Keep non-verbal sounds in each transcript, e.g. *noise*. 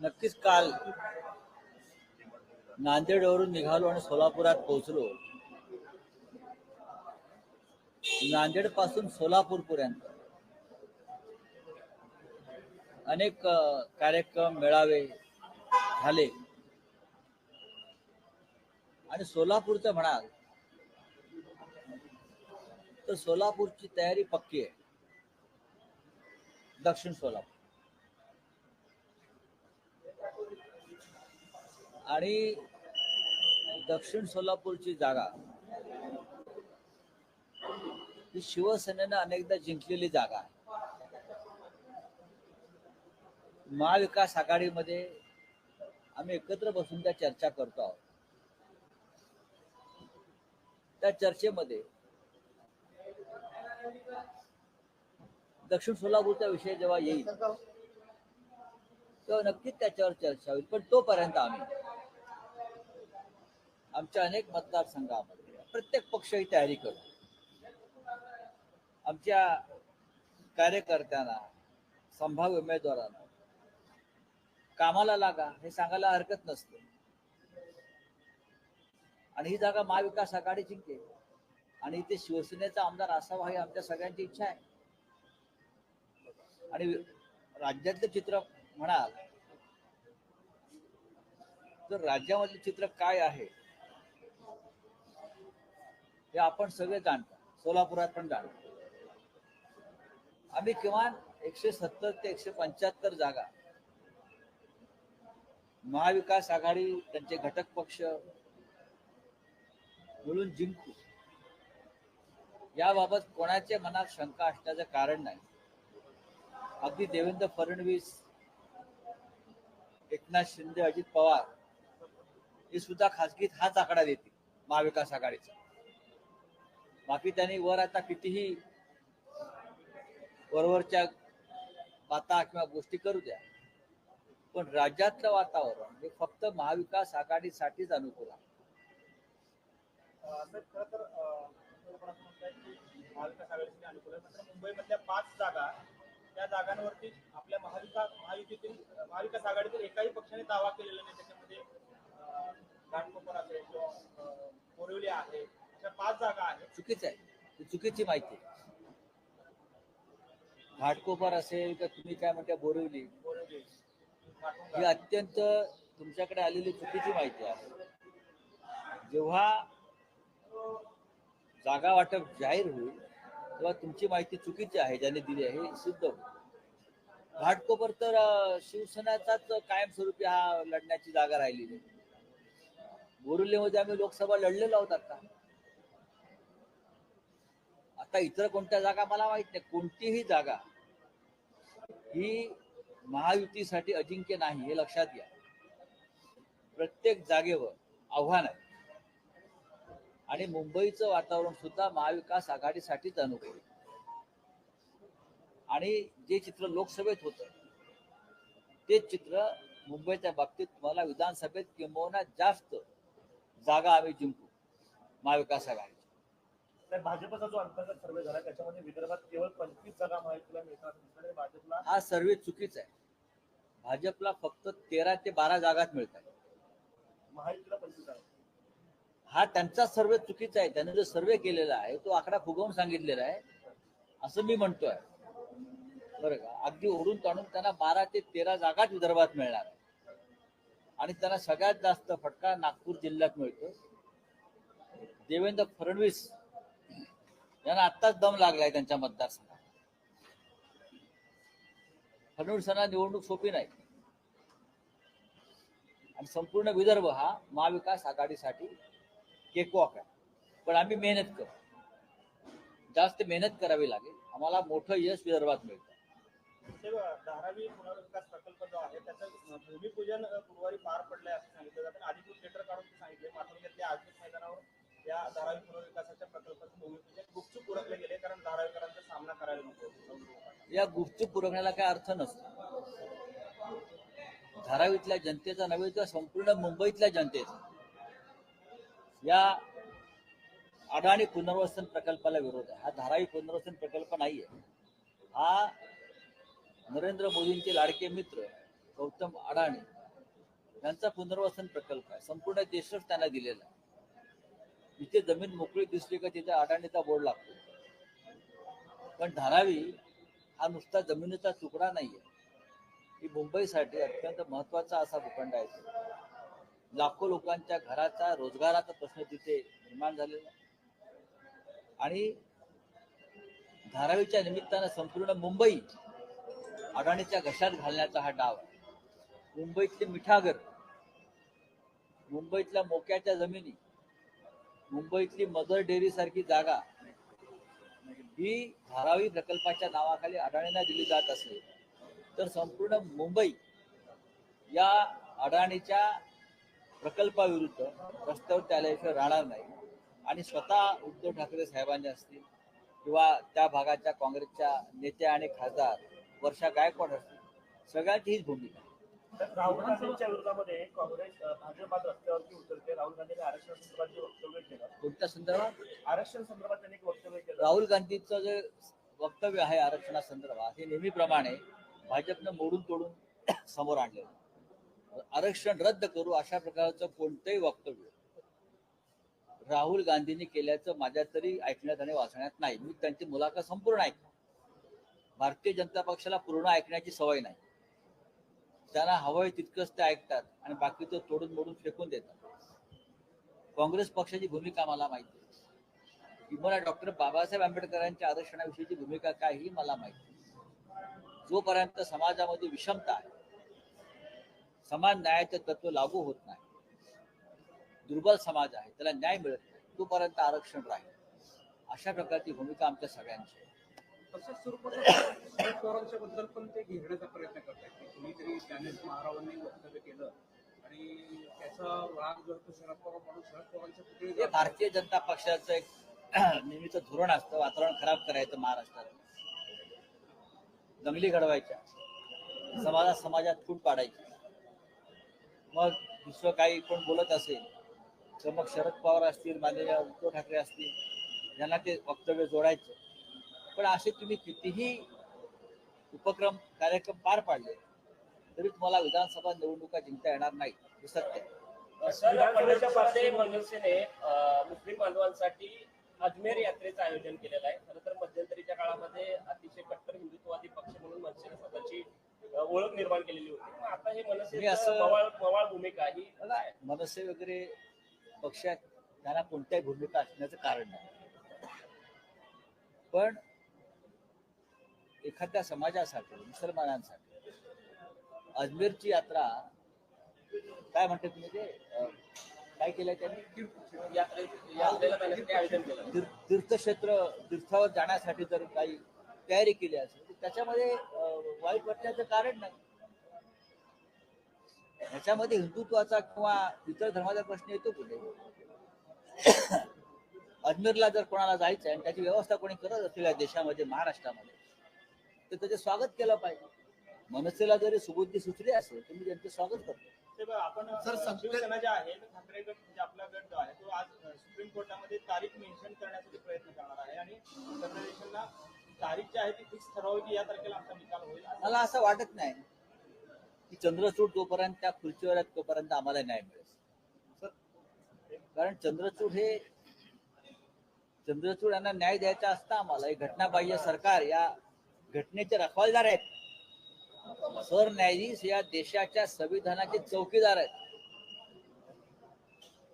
नक्कीच काल नांदेडवरून निघालो आणि सोलापुरात पोहोचलो. नांदेडपासून सोलापूर पर्यंत अनेक कार्यक्रम मेळावे झाले. आणि सोलापूरचं म्हणाल तर सोलापूरची तयारी पक्की आहे. दक्षिण सोलापूर. आणि दक्षिण सोलापूरची जागा. ही शिवसेनेनं अनेकदा जिंकलेली जागा आहे. महाविकास आघाडीमध्ये आम्ही एकत्र बसून त्या चर्चा करतो आहोत. त्या चर्चेमध्ये दक्षिण सोलापूरचा विषय जेव्हा येईल तेव्हा नक्कीच त्याच्यावर चर्चा होईल. पण तोपर्यंत आम्ही आमच्या अनेक मतदारसंघामध्ये. प्रत्येक पक्ष ही तयारी करू आमच्या कार्यकर्त्यांना संभाव्य उमेदवारांना कामाला लागा हे सांगायला हरकत नसते. आणि ही जागा महाविकास आघाडी जिंकेल आणि इथे शिवसेनेचा आमदार असावा ही आमच्या सगळ्यांची इच्छा आहे. आणि राज्यातलं चित्र म्हणाल तर राज्यामधलं चित्र काय आहे? हे आपण सगळे जाणतो. सोलापुरात पण जाणतो. आम्ही किमान एकशे सत्तर ते एकशे पंच्याहत्तर जागा महाविकास आघाडी त्यांचे घटक पक्ष मिळून जिंकू. याबाबत कोणाच्या मनात शंका असण्याचं कारण नाही. अगदी देवेंद्र फडणवीस एकनाथ शिंदे अजित पवार हे सुद्धा खासगीत हाच आकडा देतील महाविकास आघाडीचा. बाकी त्यांनी वर आता कितीही वरवरच्या पाता किंवा गोष्टी करू द्या. पण राज्यातलं वातावरण हे फक्त महाविकास आघाडीसाठीच अनुकूल आहे. महाविकास आघाडीसाठी अनुकूल आहे. मात्र मुंबईमधल्या पाच जागा त्या जागांवरती आपल्या महाविकास महायुतीतील महाविकास आघाडीतील एकाही पक्षाने दावा केलेला नाही. त्याच्यामध्ये घाटकोपर असेल किंवा बोरिवली आहे. पाच जागा आहेत. चुकीचं आहे. चुकीची माहिती. घाटकोपर असेल किंवा तुम्ही काय म्हणता बोरिवली? ही अत्यंत तुमच्याकडे आलेली चुकीची माहिती आहे. जेव्हा जागा वाटप जाहीर होईल तेव्हा तुमची माहिती चुकीची आहे ज्याने दिली आहे हे सिद्ध होईल. घाटकोपर तर शिवसेनेचाच कायमस्वरूपी हा लढण्याची जागा राहिलेली आहे. बोरिवलीमध्ये आम्ही लोकसभा लढलेलो आहोत आता. आता इतर कोणत्या जागा मला माहीत नाही. कोणतीही जागा ही महायुतीसाठी अजिंक्य नाही हे लक्षात घ्या. प्रत्येक जागेवर आव्हान आहे. आणि मुंबईचं वातावरण सुद्धा महाविकास आघाडीसाठीच अनुकूल आणि जे चित्र लोकसभेत होतं ते चित्र मुंबईच्या बाबतीत तुम्हाला विधानसभेत किंबहुना जास्त जागा आम्ही जिंकू महाविकास आघाडी. भाजपचा जो अंतर्गत सर्वे झाला त्याच्यामध्ये विदर्भात केवळ पंचवीस जागा महायुतीला मिळतात. भाजपला हा सर्वे चुकीचा आहे. भाजपला फक्त तेरा ते बारा जागाच मिळतात. महायुतीला पंचवीस जागा. हा त्यांचा सर्वे चुकीचा आहे. त्याने जो सर्वे केलेला आहे तो आकडा फुगवून सांगितलेला आहे. असं मी म्हणतोय. बरं का? अगदी ओढून ताणून त्यांना बारा ते तेरा जागाच विदर्भात मिळणार. आहे आणि त्यांना सगळ्यात जास्त फटका नागपूर जिल्ह्यात मिळतो देवेंद्र फडणवीस यांना आत्ताच दम लागलाय त्यांच्या मतदारसंघात. फडणवीसांना निवडणूक सोपी नाही. आणि संपूर्ण विदर्भ हा महाविकास आघाडीसाठी केकवॉक आहे. पण आम्ही मेहनत करू. जास्त मेहनत करावी लागेल. आम्हाला मोठं यश विदर्भात मिळतं. धारावी पुनर्विकास प्रकल्प जो आहे त्याचं भूमिपूजन गुरुवारी पार पडलंय असं सांगितलं जातं. आणि अधिकृत काढून ते सांगितले मातृत्वातल्या आजच मैदानावर. या धारावी पुनर्विकासाच्या प्रकल्पाचं भूमिपूजन गुपचूप उरकले गेले कारण धारावीकरांचा सामना करायला नको या गुपचूप पुरवण्याला काय अर्थ नसतो. धारावीतल्या जनतेचा नव्हे तर संपूर्ण मुंबईतल्या जनतेचा. या अडाणी पुनर्वसन प्रकल्पाला विरोध आहे. हा धारावी पुनर्वसन प्रकल्प नाहीये. हा नरेंद्र मोदींचे लाडके मित्र गौतम अडाणी यांचा पुनर्वसन प्रकल्प आहे. संपूर्ण देशच त्यांना दिलेला आहे. जिथे जमीन मोकळी दिसली का तिथे अडाणीचा बोर्ड लागतो. पण धारावी हा नुसता जमिनीचा तुकडा नाहीये. ही मुंबईसाठी अत्यंत महत्त्वाचा असा भूखंड आहे. लाखो लोकांच्या घराचा रोजगाराचा प्रश्न तिथे निर्माण झालेला आहे. आणि धारावीच्या निमित्तानं संपूर्ण मुंबई अडाणीच्या घशात घालण्याचा हा डाव आहे. मुंबईतले मिठागर मुंबईतल्या मोक्याच्या जमिनी मुंबईतली मदर डेअरी सारखी जागा ही धारावी प्रकल्पाच्या नावाखाली अडाणींना दिली जात असेल तर संपूर्ण मुंबई या अडाणीच्या प्रकल्पाविरुद्ध रस्त्यावर त्याल्याशिवाय राहणार नाही. आणि स्वतः उद्धव ठाकरे साहेबांनी असतील किंवा त्या भागाच्या काँग्रेसच्या नेत्या आणि खासदार वर्षा गायकवाड असतील सगळ्यांची हीच भूमिका. राहुल गांधींच्या विरोधामध्ये काँग्रेस भाजप रस्त्यावरती उतरते राहुल गांधींनी आरक्षण संदर्भात जे वक्तव्य केलं कोणत्या संदर्भात? आरक्षण संदर्भात त्यांनी एक वक्तव्य केलं. राहुल गांधीचं जे वक्तव्य आहे आरक्षणासंदर्भात हे नेहमीप्रमाणे भाजपनं मोडून तोडून *clears throat* समोर आणलेलं आहे. आरक्षण रद्द करू अशा प्रकारचं कोणतंही वक्तव्य राहुल गांधींनी केल्याचं माझ्या तरी ऐकण्यात आणि वाचण्यात नाही. मी त्यांची मुलाखत संपूर्ण ऐक भारतीय जनता पक्षाला पूर्ण ऐकण्याची सवय नाही. त्यांना हवंय तितकंच ते ऐकतात आणि बाकीचं तोडून मोडून फेकून देतात. काँग्रेस पक्षाची भूमिका मला माहिती आहे. किंवा डॉक्टर बाबासाहेब आंबेडकरांच्या आरक्षणाविषयीची भूमिका काय ही मला माहिती जोपर्यंत समाजामध्ये विषमता आहे समान न्यायाचं तत्व लागू होत नाही दुर्बल समाज आहे त्याला न्याय मिळत नाही तोपर्यंत आरक्षण राहील. अशा प्रकारची भूमिका आमच्या सगळ्यांची आहे. तसंच पवारांच्या बद्दल पण ते घेरण्याचा प्रयत्न करतात कुणीतरी ज्ञानेश वक्तव्य केलं आणि त्याचा राग जो शरद पवार म्हणून शरद पवारांच्या पुतळे हे भारतीय जनता पक्षाचं एक *clears throat* नेहमीच धोरण असतं वातावरण खराब करायचं महाराष्ट्रात. दंगली घडवायच्या. समाजात समाजात फूट पाडायची. मग दुसरं काही कोण बोलत असेल तर मग शरद पवार असतील माननीय उद्धव ठाकरे असतील यांना ते वक्तव्य जोडायचे. पण असे तुम्ही कितीही उपक्रम कार्यक्रम पार पाडले तरी तुम्हाला विधानसभा निवडणुका जिंकता येणार नाही हे सत्य मनसेने मुस्लिम बांधवांसाठी अजमेर यात्रेचं आयोजन केलेलं आहे. खरं तर मध्यंतरीच्या काळामध्ये अतिशय कट्टर हिंदुत्ववादी पक्ष म्हणून मनसेने स्वतःची ओळख निर्माण केलेली होती. आता हे मनसे असं- भूमिका ही मनसे वगैरे पक्षात त्यांना कोणत्याही भूमिका असण्याचं कारण नाही. पण एखाद्या समाजासाठी मुसलमानांसाठी. अजमेरची यात्रा काय म्हणते तुम्ही ते काय केलंय त्यांनी? तीर्थक्षेत्र तीर्थावर जाण्यासाठी जर काही तयारी केली असेल तर त्याच्यामध्ये वाईट वाटण्याचं कारण नाही. ह्याच्यामध्ये हिंदुत्वाचा किंवा इतर धर्माचा प्रश्न येतो कुठे? अजमेरला जर कोणाला जायचं आहे आणि त्याची व्यवस्था कोणी करत असेल या देशामध्ये महाराष्ट्रामध्ये तर त्याचे स्वागत केलं पाहिजे. मनसेला जरी सुबुद्धी सुचली असेल तर मी त्यांचं स्वागत करतो. आपण सर, शिवसेना जे आहे तो ठाकरे गट म्हणजे आपला गट जो आहे तो आज सुप्रीम कोर्टामध्ये तारीख मेन्शन प्रयत्न करणार आहे. आणि फेडरेशनला तारीख जी आहे ती फिक्स ठरवावी की या तारखेला आमचा निकाल होईल. असं मला असं वाटत नाही की चंद्रचूड जोपर्यंत त्या खुर्चीवर आहेत तोपर्यंत आम्हाला न्याय मिळेल. कारण चंद्रचूड हे चंद्रचूड यांना न्याय द्यायचा असता आम्हाला. हे घटनाबाह्य सरकार या घटनेचे रखवालदार आहेत. सरन्यायाधीश या देशाच्या संविधानाचे चौकीदार आहेत.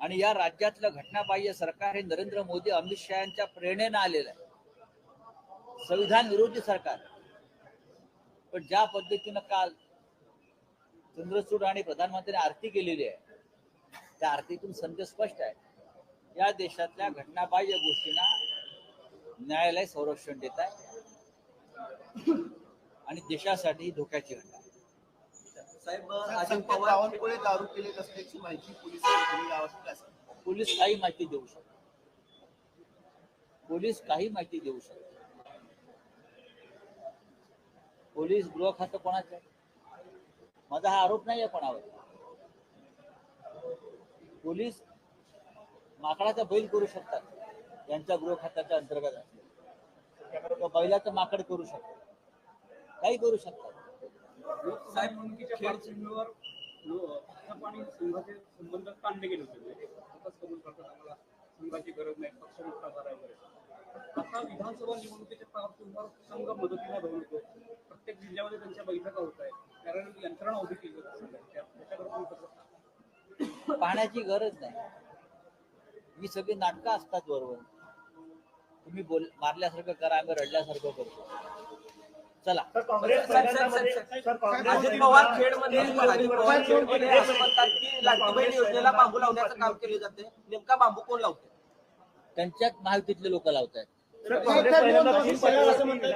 आणि या राज्यातलं घटनाबाह्य सरकार हे नरेंद्र मोदी अमित शहा यांच्या प्रेरणेनं आलेलं आहे. संविधान विरोधी सरकार. पण ज्या पद्धतीनं काल चंद्रचूड आणि प्रधानमंत्र्यांनी आरती केलेली आहे त्या आरतीतून संदेश स्पष्ट आहे. या देशातल्या घटनाबाह्य गोष्टींना न्यायालय संरक्षण देत आहे. आणि देशासाठी धोक्याची घटना आहे. साहेब अजित बावनकुळे दारू माहिती पोलिसांनी दिली पोलीस काही माहिती देऊ शकतात. पोलीस काही माहिती देऊ शकतात. पोलीस गृह खातं कोणाचं आहे? माझा हा आरोप नाही आहे कोणावर. पोलीस माकडाचा बैल करू शकतात यांच्या गृह खात्याच्या अंतर्गत किंवा बैलाचं माकड करू शकतात काही करू शकतात. निवडणुकीच्या पार्श्वभूमीवर आणि संघाचे संबंध ताणले गेले होते. म्हणजे स्वतःच कबूल करतात आम्हाला. संघाची गरज नाही पक्ष मोठा झाला वगैरे आता विधानसभा निवडणुकीच्या पार्श्वभूमीवर संघ मदतीला धावून येतो. प्रत्येक जिल्ह्यामध्ये त्यांच्या बैठका होत आहेत. कारण यंत्रणा उभी केली त्याच्याकडे तुम्ही कसं? पाहण्याची गरज नाही. ही सगळी नाटकं असतात बरोबर तुम्ही बोल मारल्यासारखं करा आम्ही रडल्यासारखं करतो चला तर काँग्रेस मैदानामध्ये सर काँग्रेस अजित पवार खेडमध्ये अजित पवार खेडमध्ये असं म्हणतात की लाडकी बहीण योजनेला बांबू लावण्याचं काम केले जाते नेमका बांबू कोण लावते त्यांच्याच महायुतीतले लोक लावत आहेत सर काँग्रेस तीन असं म्हणतात